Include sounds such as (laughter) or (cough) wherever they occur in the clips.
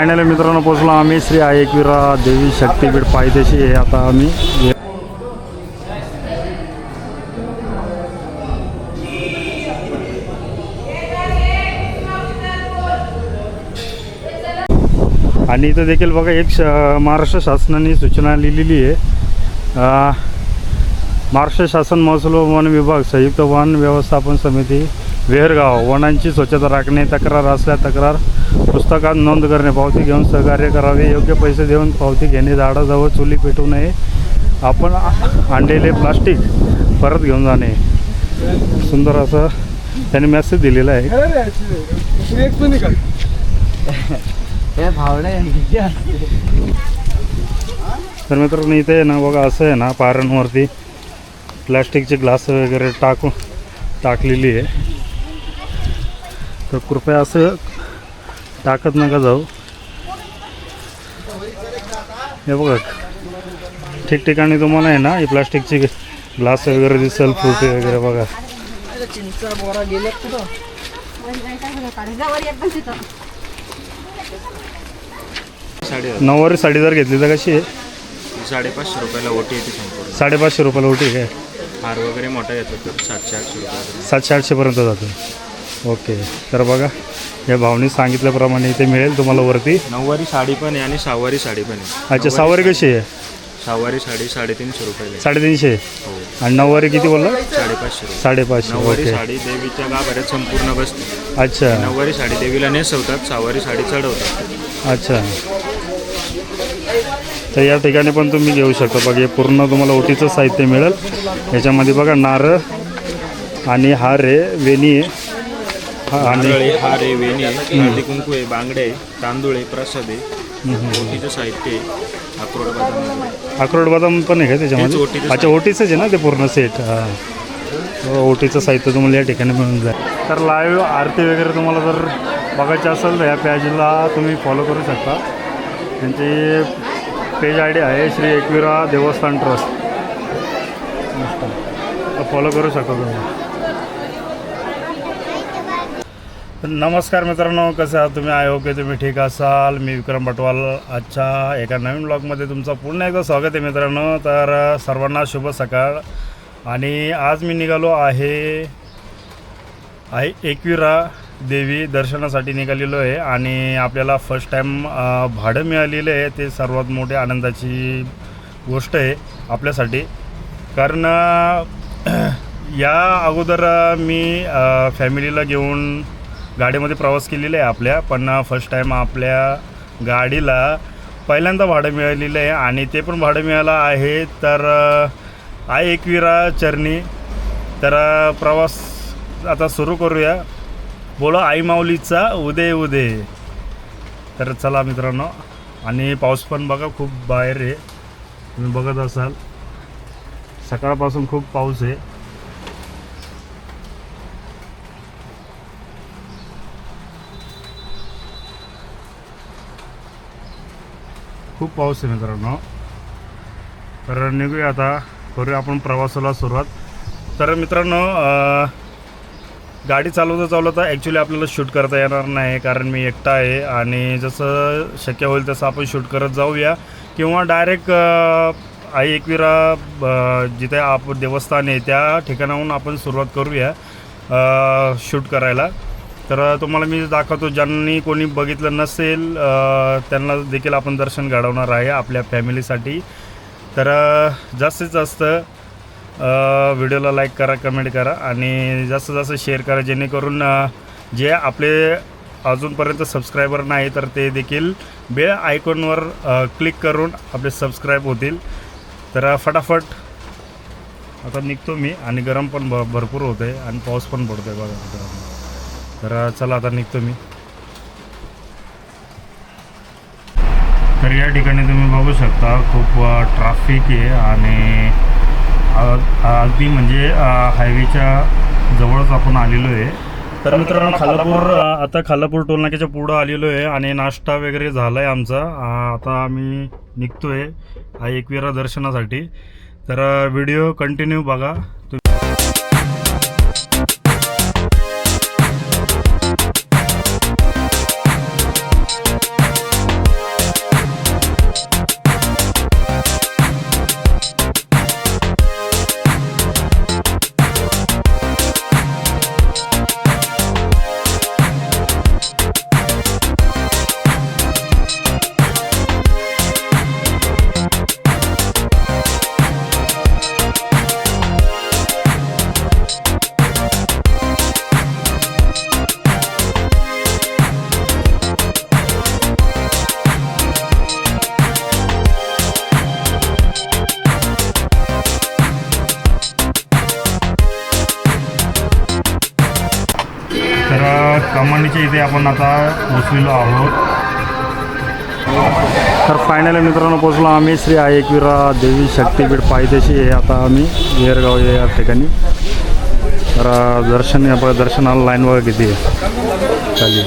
Finally मित्रांनो पोचलो आम्ही. श्री आयकविरा देवी शक्तीपीठ पायदेशी आहे आता आम्ही. आणि इथं देखील बघा एक श महाराष्ट्र शासनाने सूचना लिहिलेली आहे. महाराष्ट्र शासन महसूल व वन विभाग संयुक्त वन व्यवस्थापन समिती वेहरगाव वनांची स्वच्छता राखणे तक्रार असल्या तक्रार पुस्तकात नोंद करणे पावती घेऊन सहकार्य करावे योग्य पैसे देऊन पावती घेणे झाडाजवळ चुली पेटू नये. आपण आणलेले प्लास्टिक परत घेऊन जाणे. सुंदर असं त्यांनी मेसेज दिलेला आहे. तर मित्रांनो इथे आहे ना बघा असं आहे ना पायऱ्यांवरती प्लॅस्टिकचे ग्लास वगैरे टाकून टाकलेली आहे. तर कृपया असं टाकत नका जाऊ. हे बघा ठिकठिकाणी तुम्हाला आहे ना ही प्लास्टिकची ग्लास वगैरे दिसेल फ्रुटी वगैरे बघा. नऊवारी साडी जर घेतली तर कशी आहे? साडेपाचशे रुपयाला ओटी येते संपूर्ण. साडेपाचशे रुपयाला उठी काय? हार वगैरे मोठा येतो तर सातशे आठशे रुपयाला सातशे आठशेपर्यंत जातो. ओके. तर बघा या भावनी सांगितल्याप्रमाणे इथे मिळेल तुम्हाला वरती. नऊवारी साडी पण आहे आणि सहावारी साडी पण आहे. अच्छा सहावारी कशी आहे? सहावारी साडी साडेतीनशे रुपयाला आहे. साडेतीनशे? हो. आणि नऊवारी किती बोलला? साडेपाचशे रुपये. साडेपाचशे नऊवारी ओके. साडी देवीच्या गाभाऱ्यात संपूर्ण बसते. अच्छा. नऊवारी साडी देवीला नेसवतात सहावारी साडी चढवतात. अच्छा. तर या ठिकाणी पण तुम्ही घेऊ शकता. बघा हे पूर्ण तुम्हाला ओटीचं साहित्य मिळेल. याच्यामध्ये बघा नारळ आणि हार आहे वेणी आहे. नारळे हार वेणी हळदी कुंकू आहे बांगडे तांदूळ आहे प्रसाद आहे. ओटीचं साहित्य आहे अक्रोड बदाम. अक्रोड बदाम पण आहे का त्याच्यामध्ये? अच्छा ओटीचंच आहे ना ते पूर्ण सेट हां. ओटीचं साहित्य तुम्हाला या ठिकाणी मिळून जाईल. तर लाईव्ह आरती वगैरे तुम्हाला जर बघायची असेल तर या पेजला तुम्ही फॉलो करू शकता. त्यांची पेज आय डी आहे श्री एकविरा देवस्थान ट्रस्ट फॉलो करू शकता तुम्ही तर नमस्कार मित्रांनो कसं आहात तुम्ही? आय ओके तुम्ही ठीक असाल. मी विक्रम पटवाल आजच्या एका नवीन ब्लॉगमध्ये तुमचं पुन्हा एकदा स्वागत आहे मित्रांनो. तर सर्वांना शुभ सकाळ. आणि आज मी निघालो आहे आहे एकविरा देवी दर्शनासाठी निघालेलो आहे. आणि आपल्याला फर्स्ट टाईम भाडं मिळालेलं आहे. ते सर्वात मोठी आनंदाची गोष्ट आहे आपल्यासाठी. कारण या अगोदर मी फॅमिलीला घेऊन गाडीमध्ये प्रवास केलेला आहे आपल्या पण फर्स्ट टाईम आपल्या गाडीला पहिल्यांदा भाडं मिळालेलं आहे आणि ते पण भाडं मिळालं आहे. तर अ, आय एकविरा चरणी. तर प्रवास आता सुरू करूया. बोला आई माऊलीचा उदय उदय. तर चला मित्रांनो आणि पाऊस पण बघा खूप बाहेर आहे. तुम्ही बघत असाल. सकाळपासून खूप पाऊस आहे. खूप पाऊस आहे मित्रांनो. तर निघूया आता करूया आपण प्रवासाला सुरुवात. तर मित्रांनो गाडी चालवता चालवता ॲक्च्युली आपल्याला शूट करता येणार नाही कारण मी एकटा आहे आणि जसं शक्य होईल तसं आपण शूट करत जाऊया. किंवा डायरेक्ट आई एकविरा जिथे आप देवस्थान आहे त्या ठिकाणाहून आपण सुरुवात करूया शूट करायला. तर तुम्हाला मी दाखवतो ज्यांनी कोणी बघितलं नसेल त्यांना देखील आपण दर्शन घडवणार आहे आपल्या फॅमिलीसाठी. तर जास्तीत जास्त व्हिडिओला लाईक करा कमेंट करा आणि जास्तीत जास्त शेअर करा जेणेकरून जे आपले अजूनपर्यंत सबस्क्रायबर नाही तर ते देखील बेल आयकॉनवर क्लिक करून आपले सबस्क्राईब होतील. तर फटाफट आता निघतो मी आणि गरम पण भ भरपूर होतं आहे आणि पाऊस पण पडतो आहे बघा. तर चला आता निघतो मी. तर या ठिकाणी तुम्ही बघू शकता खूप ट्रॅफिक आहे आणि अगदी म्हणजे हायवेच्या जवळच आपण आलेलो आहे. तर मित्रांनो खालापूर आता खालापूर टोलनाक्याच्या पुढं आलेलो आहे आणि नाश्ता वगैरे झाला आहे आमचा आता आम्ही निघतो आहे हा एकविरा दर्शनासाठी. तर व्हिडिओ कंटिन्यू बघा. आपण आता पोचलेलो आहोत. तर फायनली मित्रांनो पोचलो आम्ही. श्री आयकवीरा देवी शक्तीपीठ पायथ्याशी आहे आता आम्ही. येरगाव या ठिकाणी. तर दर्शन आपलं. दर्शनाला लाईन बघा किती आहे? खाली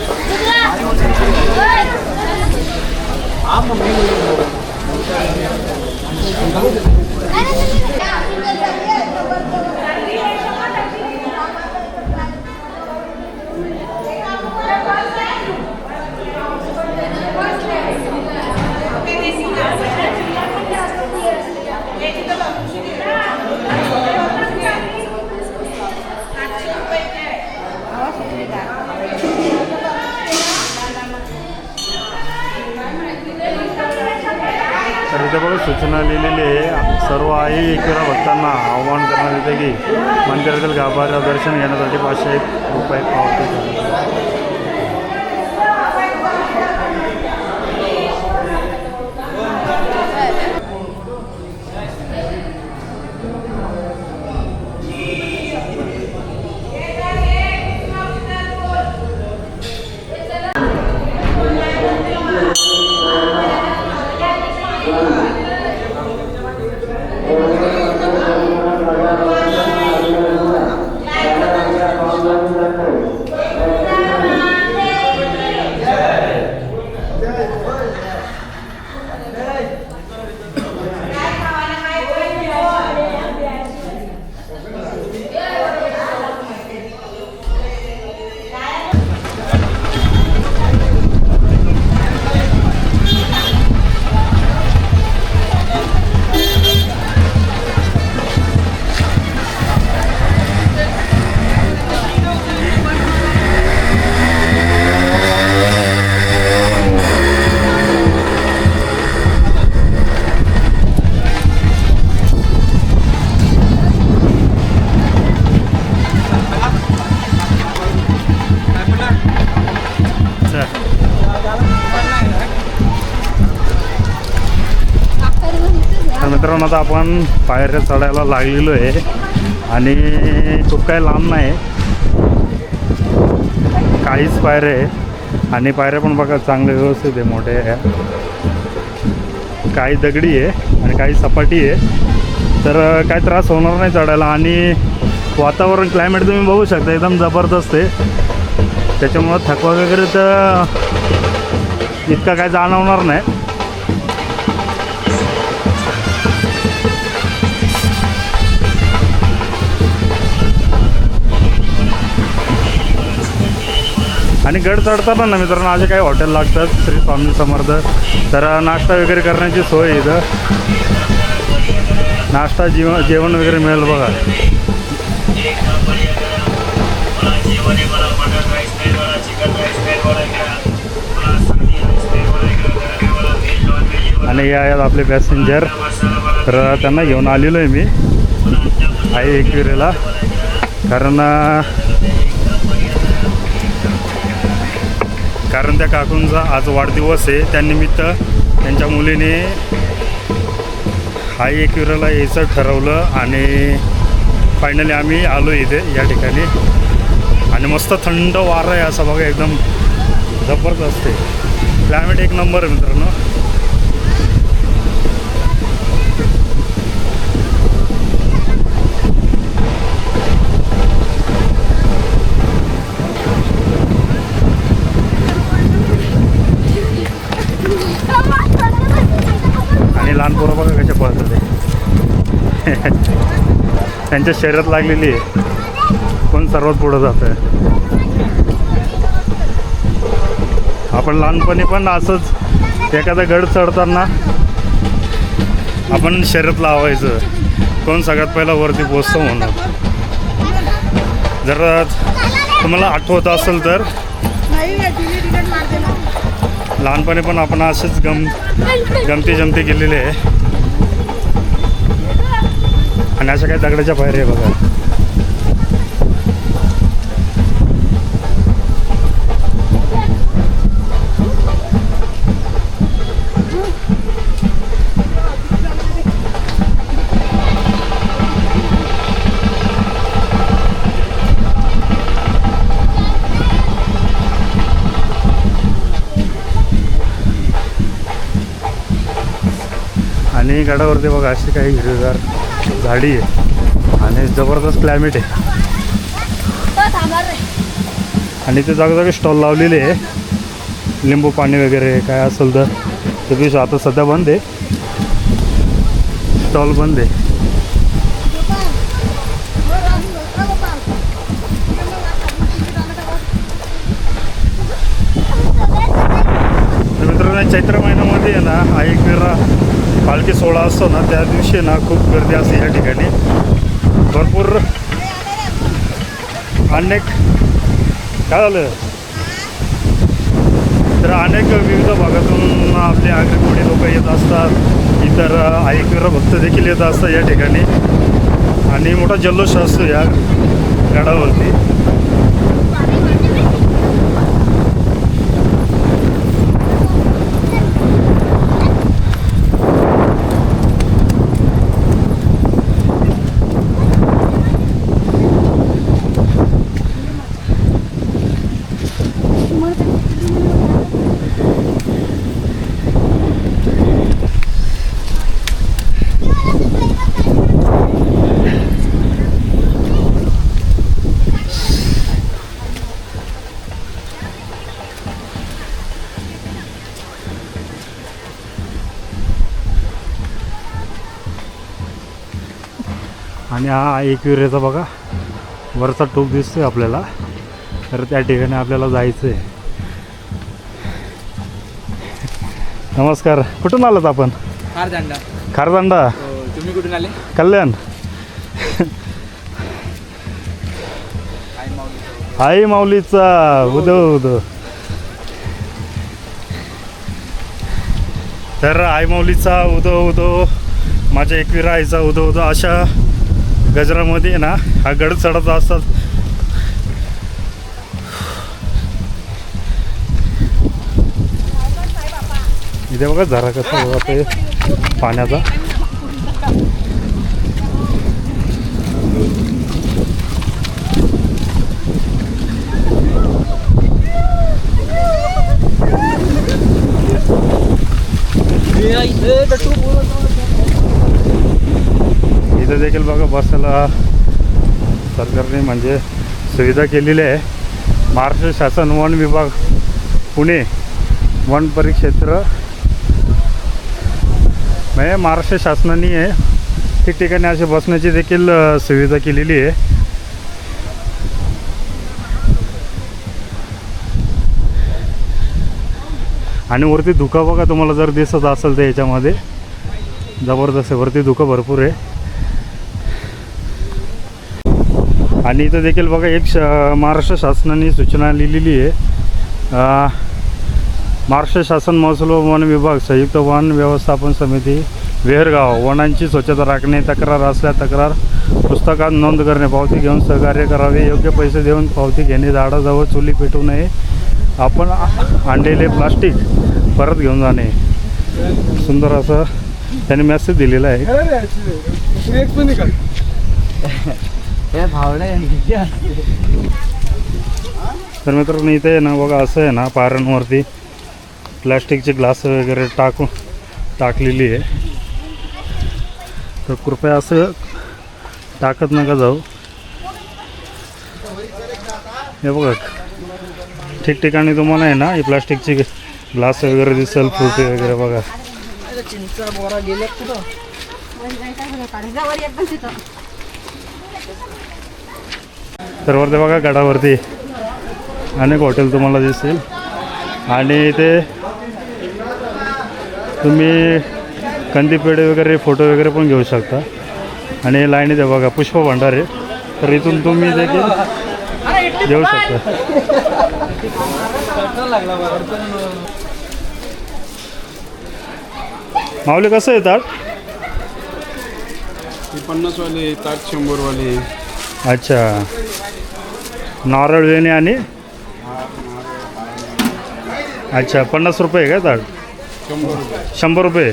सूचना लिहिलेली आहे. सर्व आई एकविरा भक्तांना आवाहन करण्यात येते की मंदिरातील गाभाऱ्या दर्शन घेण्यासाठी पाचशे एक रुपये पावती आता आपण पायऱ्या चढायला लागलेलो आहे. आणि खूप काही लांब नाही. काहीच पायऱ्या आहे. आणि पायऱ्या पण बघा चांगले व्यवस्थित आहे मोठे काही दगडी आहे आणि काही सपाटी आहे. तर काही त्रास होणार नाही चढायला. आणि वातावरण क्लायमेट तुम्ही बघू शकता एकदम जबरदस्त आहे. त्याच्यामुळं थकवा वगैरे तर इतका काय जाणवणार नाही. आणि गड चढताना ना मित्रांनो असे काही हॉटेल लागतात. श्री स्वामी समर्थ. तर नाश्ता वगैरे करण्याची सोय इथं. नाश्ता जेवण जेवण वगैरे मिळेल बघा. आणि या आहेत आपले पॅसेंजर तर त्यांना घेऊन आलेलो आहे मी. आहे एकविरेला. कारण कारण त्या काकूंचा आज वाढदिवस आहे. त्यानिमित्त त्यांच्या मुलीने हाय एकविराला यायचं ठरवलं आणि फायनली आम्ही आलो इथे या ठिकाणी. आणि मस्त थंड वारं आहे असं बघा एकदम जबरदस्त आहे. क्लायमेट एक नंबर आहे मित्रांनो. (laughs) त्यांच्या शरीरात लागलेली आहे. कोण सर्वात पुढं जात आहे आपण लहानपणी पण असंच एखादा गड चढताना आपण शर्यत लावायचं. कोण सगळ्यात पहिला वरती पोचतो म्हणून. जर तुम्हाला आठवत असेल तर. लहानपणी पण आपण असेच गम गमती जमती केलेली आहे. आणि अशा काही दगडाच्या पायऱ्या बघा. आणि गडावरती बघा असे काही हिरवेगार झाडी आहे. आणि जबरदस्त क्लायमेट आहे. आणि ते जागोजागी स्टॉल लावलेले आहे. लिंबू पाणी वगैरे काय असेल तर. ते पिशू आता सध्या बंद आहे. स्टॉल बंद आहे. मित्रांनो चैत्र महिन्यामध्ये आहे ना हा एक वेळा पालखी सोहळा असतो ना त्या दिवशी ना खूप गर्दी असते या ठिकाणी. भरपूर अनेक काय झालं? तर अनेक विविध भागातून आपले आगरेकोडी लोक येत असतात. इतर ऐकवीर भक्त देखील येत असतात या ठिकाणी. आणि मोठा जल्लोष असतो या गडावरती. हा एकविरेचा बघा. वरचा टोक दिसतोय आपल्याला. तर त्या ठिकाणी आपल्याला जायचं आहे नमस्कार. कुठून आलात आपण? फार दांडा खारदांडा तुम्ही कुठून आले? कल्याण. आई माऊलीचा. उदव उदव तर आई माऊलीचा उदो उदो माझ्या एकविरा आईचा उदो उदो अशा गजरामध्ये ना हा गड चढत असतात. इथे बघा झरा कसा होते पाण्याचा. इथं देखील बघा बसायला सरकारने म्हणजे सुविधा केलेली आहे. महाराष्ट्र शासन वन विभाग पुणे वन परिक्षेत्र. म्हणजे महाराष्ट्र शासनाने आहे ठिकठिकाणी असे बसण्याची देखील सुविधा केलेली आहे. आणि वरती धुका बघा तुम्हाला जर दिसत असेल तर याच्यामध्ये. जबरदस्त वरती धुकं भरपूर आहे. आणि इथं देखील बघा एक श महाराष्ट्र शासनाने सूचना लिहिलेली आहे. महाराष्ट्र शासन महसूल व वन विभाग संयुक्त वन व्यवस्थापन समिती वेहरगाव वनांची स्वच्छता राखणे तक्रार असल्या तक्रार पुस्तकात नोंद करणे पावती घेऊन सहकार्य करावे योग्य पैसे देऊन पावती घेणे झाडाजवळ चुली पेटू नये आपण आणलेले प्लास्टिक परत घेऊन जाणे. सुंदर असं त्यांनी मेसेज दिलेला आहे. हे भावडे तर मित्रांनो इथे आहे ना बघा असं आहे ना पारांवरती प्लॅस्टिकचे ग्लास वगैरे टाकून टाकलेली आहे. तर कृपया असं टाकत नका जाऊ. हे बघा ठिकठिकाणी तुम्हाला आहे ना ही प्लास्टिकची ग्लास वगैरे दिसेल फ्रुटी वगैरे बघा. तर वरती बघा गडावरती अनेक हॉटेल तुम्हाला दिसेल आणि इथे तुम्ही कंदीपेढे वगैरे फोटो वगैरे पण घेऊ शकता. आणि लाईनीत आहे बघा पुष्प भंडारे तर इथून तुम्ही देखील घेऊ शकता. माऊली कसं येतात पन्नासवाले ताट शंभरवाले अच्छा. नारळ वेणी आणि अच्छा पन्नास रुपये का ताट? शंभर रुपये. शंभर रुपये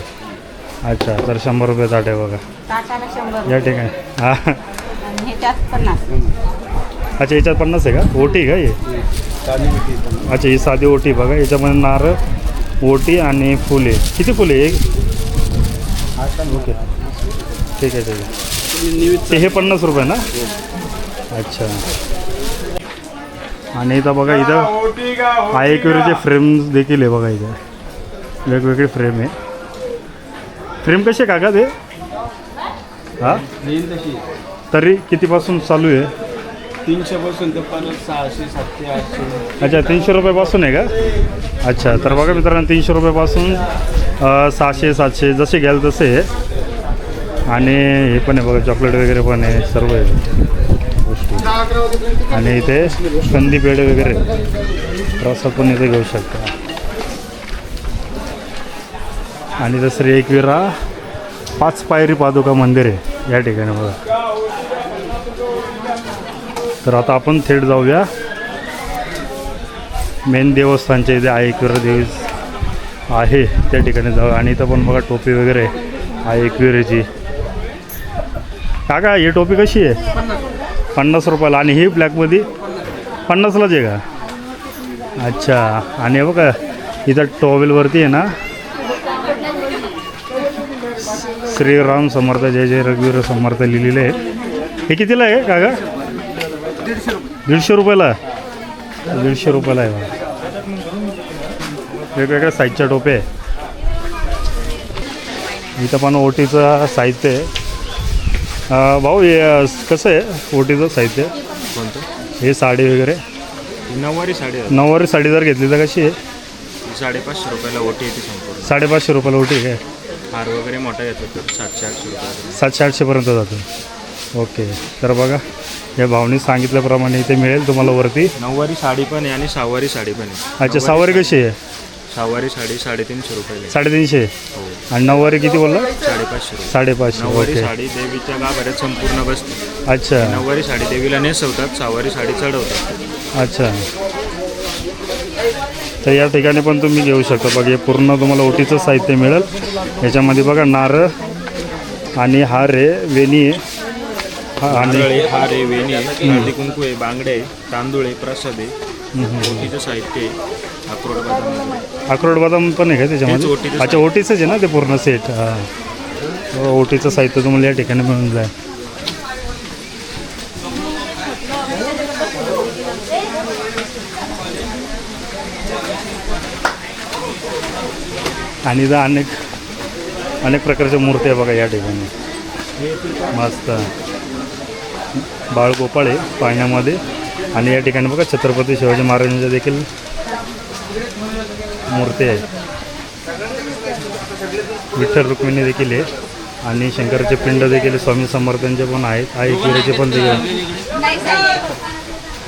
अच्छा तर शंभर रुपये ताट आहे बघा. या ठिकाणी. हां. अच्छा याच्यात पन्नास आहे का? ओटी का हे? अच्छा ही साधी ओटी बघा. याच्यामध्ये नारळ ओटी आणि फुले. किती फुले एक ओके. ठीक आहे ठीक आहे. ते हे पन्नास रुपये ना? अच्छा. आणि इथं बघा इथं आयक्युरीचे फ्रेम्स देखील आहे बघा इथं. वेगवेगळे फ्रेम आहे. फ्रेम कसे काका ते? हां? तरी कितीपासून चालू आहे? तीनशे पासून तर परत सहाशे सातशे आठशे. अच्छा तीनशे रुपयापासून आहे का? अच्छा तर बघा मित्रांनो तीनशे रुपयापासून सहाशे सातशे जसे घ्याल तसे आहे. आणि हे पण आहे बघा चॉकलेट वगैरे पण आहे सर्व आहे. आणि इथे कंदी पेढे वगैरे प्रसाद पण इथे घेऊ शकता. आणि दुसरी एकविरा पाच पायरी पादुका मंदिर आहे या ठिकाणी बघा. तर आता आपण थेट जाऊया. मेन देवस्थानच्या इथे आहे एकविरा देवी आहे त्या ठिकाणी जाऊ आणि इथं पण बघा टोपी वगैरे आहे. एकविरेची. काका ही टोपी कशी आहे? पन्नास रुपयाला. आणि ही ब्लॅकमध्ये पन्नासलाच आहे का? अच्छा. आणि बघा इथं टॉवेलवरती आहे ना? श्रीराम समर्थ जय जय रघुवीर समर्थ लिहिलेले आहे हे कितीला आहे का काका? दीडशे रुपयाला. दीडशे रुपयाला आहे बघा. वेगवेगळ्या साईजच्या टोपे आहे इथं पण ओटीचं साहित्य आहे. भाऊ हे कसं आहे ओटीचं साहित्य? कोणतं? हे साडी वगैरे? नऊवारी साडी आहे. नऊवारी साडी जर घेतली तर कशी आहे? साडेपाचशे रुपयाला ओटी येते संपूर्ण. साडेपाचशे रुपयाला ओटी आहे काय? हार वगैरे मोठा घेतला तर सातशे आठशे रुपये सातशे आठशेपर्यंत जातो. ओके. तर बघा या भावनी सांगितल्याप्रमाणे इथे मिळेल तुम्हाला वरती. नऊवारी साडी पण आहे आणि सहावारी साडी पण आहे. अच्छा सहावारी कशी आहे? सहावारी साडी साडेतीनशे रुपयाला आहे. साडेतीनशे? हो. आणि नऊवारी किती बोलला? साडेपाचशे रुपये. साडेपाचशे नऊवारी ओके. साडी देवीच्या गाभाऱ्यात संपूर्ण बसते. अच्छा. नऊवारी साडी देवीला नेसवतात सहावारी साडी चढवतात. अच्छा. तर या ठिकाणी पण तुम्ही घेऊ शकता. बघा हे पूर्ण तुम्हाला ओटीचं साहित्य मिळेल. याच्यामध्ये बघा नारळ आणि हार आहे वेणी. आहे हा, आणि नारळे हार आहे वेणी आहे हळदी कुंकू आहे बांगडे आहे तांदूळ आहे प्रसाद आहे. ओटीचं साहित्य आहे. अक्रोड बदाम. आहे. अक्रोड बदाम पण आहे का त्याच्यामध्ये? ओटीचं अच्छा ओटीचंच आहे ना ते पूर्ण सेट? हां. हो, ओटीचं साहित्य तुम्हाला या ठिकाणी मिळून जाईल. आणि इथं अनेक अनेक प्रकारच्या मूर्त्या आहे बघा या ठिकाणी. मस्त. बाळगोपाळ आहे पाण्यामध्ये आणि या ठिकाणी बघा छत्रपती शिवाजी महाराजांच्या देखील मूर्ती आहे. विठ्ठल रुक्मिणी देखील आहे. आणि शंकराचे पिंड देखील स्वामी समर्थांचे पण आहेत. आई किरेचे पण देखील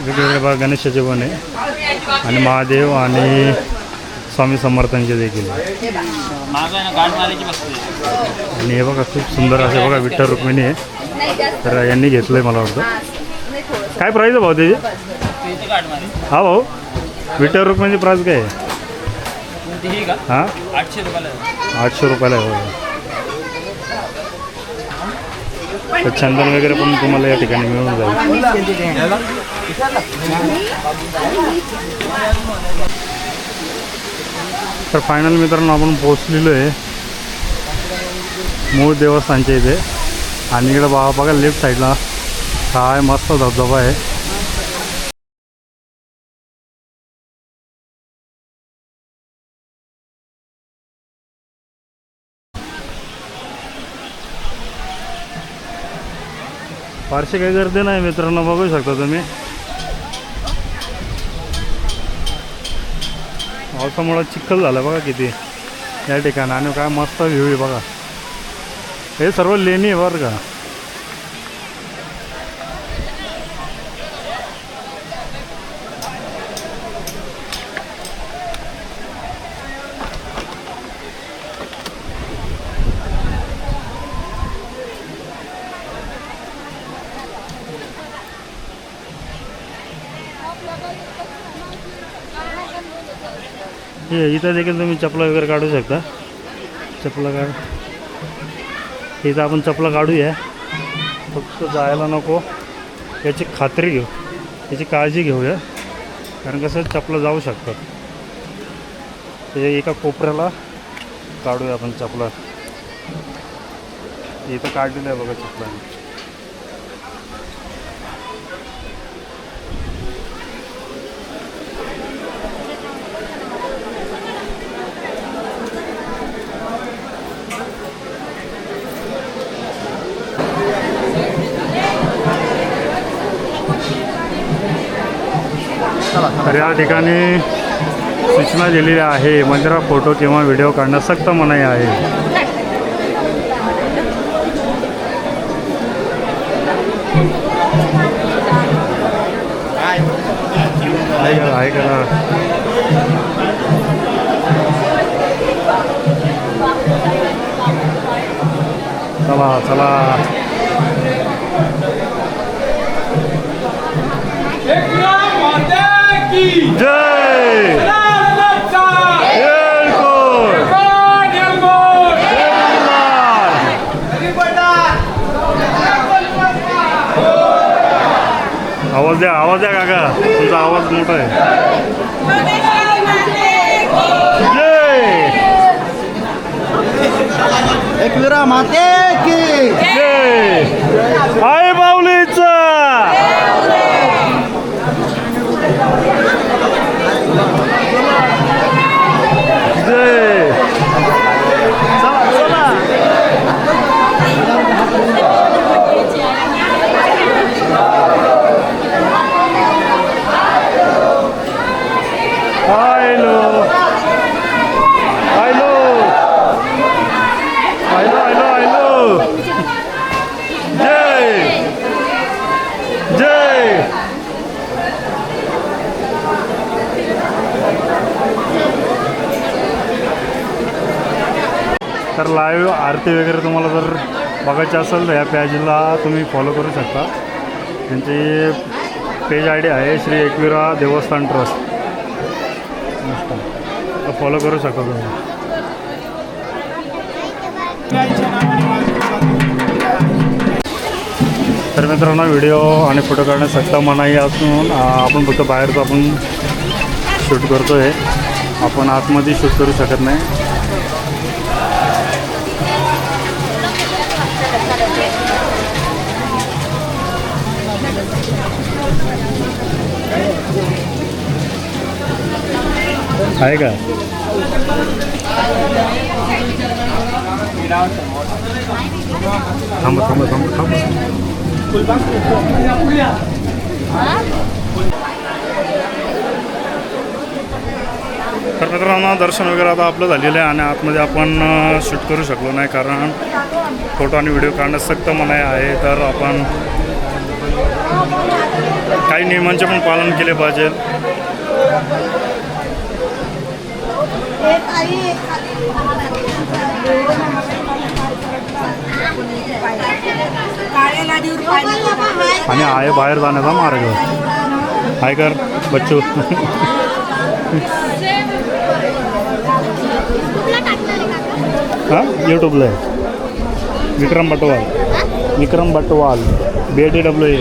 वेगवेगळे भाग गणेशाचे पण आहे. आणि महादेव आणि स्वामी समर्थांचे देखील आणि हे बघा खूप सुंदर असे बघा विठ्ठल रुक्मिणी आहे. तर यांनी घेतलं आहे मला वाटतं. काय प्राईज आहे भाऊ त्याची? हा भाऊ विठ्ठल रुक्मिणीची प्राईज काय आहे? हां आठशे रुपयाला आठशे रुपयाला आहे. तर चंदन वगैरे पण तुम्हाला या ठिकाणी मिळून जाईल. तर फायनल मित्रांनो आपण पोचलेलो आहे मूळ देवस्थानच्या इथे. आणि इकडे बघा बघा लेफ्ट साईडला काय मस्त धबधबा आहे. फारशी काही गर्दी नाही मित्रांनो बघू शकता तुम्ही. पावसामुळं चिखल झालं बघा किती. या ठिकाणी आणि काय मस्त व्ह्यू आहे बघा. हे सर्व लेणी आहे बरं का. हे इथं देखील तुम्ही चपला वगैरे काढू शकता. चपला काढ. इथं आपण चपला काढूया. फक्त जायला नको. याची खात्री घेऊ. याची काळजी घेऊया. कारण कसं चपला जाऊ शकतात. त्याच्या एका कोपऱ्याला काढूया आपण चपला. इथं काढलेलं आहे बघा चपला. तर या ठिकाणी सूचना दिलेली आहे. मंदिरात फोटो किंवा व्हिडिओ काढणं सक्त मनाई आहे. आहे आहे का? चला चला. जय! आवाज द्या आवाज द्या काका. तुमचा आवाज मोठा आहे. जय एकविरा माते की जय आई बावलीचा जय चला चला hello hello hello hello hello जय जय तर लाईव्ह आरती वगैरे तुम्हाला जर बघायची असेल तर या पेजला तुम्ही फॉलो करू शकता. त्यांची पेज आय डी आहे श्री एकविरा देवस्थान ट्रस्ट मस्त. तर फॉलो करू शकता तुम्ही. तर मित्रांनो व्हिडिओ आणि फोटो काढण्यास सक्त मनाई असून आपण फक्त बाहेरचं आपण शूट करतो आहे आपण आतमध्ये शूट करू शकत नाही. आहे का? थांबा थांबा थांबा थांबा. तर मित्रांनो दर्शन वगैरे आता आपलं झालेलं आहे आणि आतमध्ये आपण शूट करू शकलो नाही कारण फोटो आणि व्हिडिओ काढण्यास सक्त मनाई आहे. तर आपण काही नियमांचे पण पालन केले पाहिजे. आणि आहे बाहेर जाण्याचा मार्ग. हाय कर बच्चू. हां? यूट्यूबला आहे. Vikram Batwal. Vikram Batwal. B D W A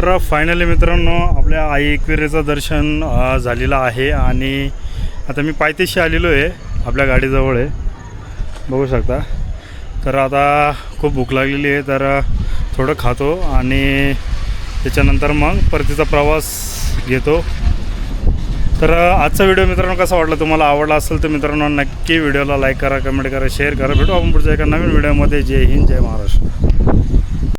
तर फायनली मित्रांनो आपल्या आई एकविरेचं दर्शन झालेलं आहे आणि आता मी पायथ्याशी आलेलो आहे आपल्या गाडीजवळ आहे. बघू शकता. तर आता खूप भूक लागलेली आहे तर थोडं खातो आणि त्याच्यानंतर मग परतीचा प्रवास घेतो. तर आजचा व्हिडिओ मित्रांनो कसा वाटला तुम्हाला आवडला असेल तर मित्रांनो नक्की व्हिडिओला लाईक करा कमेंट करा शेअर करा. भेटू आपण पुढच्या एका नवीन व्हिडिओमध्ये. जय हिंद जय महाराष्ट्र.